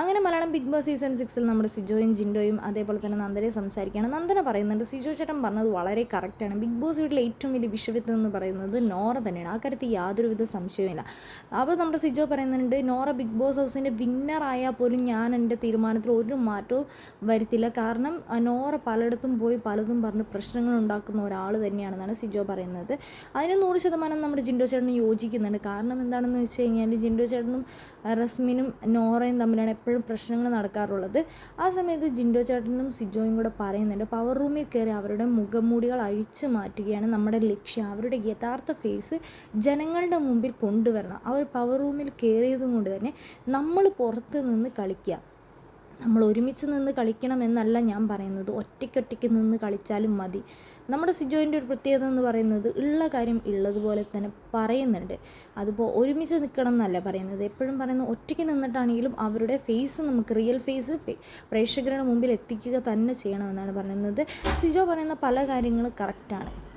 അങ്ങനെ Malayalam big boss season സിക്സിൽ നമ്മുടെ സിജോയും ജിൻഡോയും അതേപോലെ തന്നെ നന്ദനെ സംസാരിക്കുകയാണ്. നന്ദന പറയുന്നുണ്ട് സിജോ ചേട്ടൻ പറഞ്ഞത് വളരെ കറക്റ്റാണ് ബിഗ് ബോസ് വീട്ടിലെ ഏറ്റവും വലിയ വിഷവിത്തം എന്ന് പറയുന്നത് നോറ തന്നെയാണ്. ആ കാര്യത്തിൽ യാതൊരുവിധ സംശയവുമില്ല. അപ്പോൾ നമ്മുടെ സിജോ പറയുന്നുണ്ട് നോറ ബിഗ് ബോസ് ഹൗസിന്റെ വിന്നറായാൽ പോലും ഞാൻ എന്റെ തീരുമാനത്തിൽ ഒരു മാറ്റവും വരുത്തില്ല. കാരണം നോറ പലയിടത്തും പോയി പലതും പറഞ്ഞ് പ്രശ്നങ്ങൾ ഉണ്ടാക്കുന്ന ഒരാൾ തന്നെയാണെന്നാണ് സിജോ പറയുന്നത്. അതിന് നൂറ് ശതമാനം നമ്മുടെ ജിൻഡോ ചേട്ടനും യോജിക്കുന്നുണ്ട്. കാരണം എന്താണെന്ന് വെച്ച് കഴിഞ്ഞാൽ ജിൻഡോ ചേട്ടനും റസ്മിനും നോറയും തമ്മിലാണ് എപ്പോഴും പ്രശ്നങ്ങൾ നടക്കാറുള്ളത്. ആ സമയത്ത് ജിൻഡോ ചേട്ടനും സിജോയും കൂടെ പറയുന്നുണ്ട് പവർ റൂമിൽ കയറി അവരുടെ മുഖംമൂടികൾ അഴിച്ചു മാറ്റുകയാണ് നമ്മുടെ ലക്ഷ്യം. അവരുടെ യഥാർത്ഥ ഫേസ് ജനങ്ങളുടെ മുമ്പിൽ കൊണ്ടുവരണം. അവർ പവർ റൂമിൽ കയറിയതും കൊണ്ട് തന്നെ നമ്മൾ പുറത്ത് നിന്ന് കളിക്കുക. നമ്മൾ ഒരുമിച്ച് നിന്ന് കളിക്കണം എന്നല്ല ഞാൻ പറയുന്നത്. ഒറ്റയ്ക്കൊറ്റയ്ക്ക് നിന്ന് കളിച്ചാലും മതി. നമ്മുടെ സിജോയിന്റെ ഒരു പ്രത്യേകത എന്ന് പറയുന്നത് ഉള്ള കാര്യം ഉള്ളതുപോലെ തന്നെ പറയുന്നുണ്ട്. അതിപ്പോൾ ഒരുമിച്ച് നിൽക്കണം എന്നല്ല പറയുന്നത്. എപ്പോഴും പറയുന്നത് ഒറ്റയ്ക്ക് നിന്നിട്ടാണെങ്കിലും അവരുടെ ഫേസ് നമുക്ക് റിയൽ ഫേസ് പ്രേക്ഷകരുടെ മുമ്പിൽ എത്തിക്കുക തന്നെ ചെയ്യണമെന്നാണ് പറയുന്നത്. സിജോ പറയുന്ന പല കാര്യങ്ങളും കറക്റ്റാണ്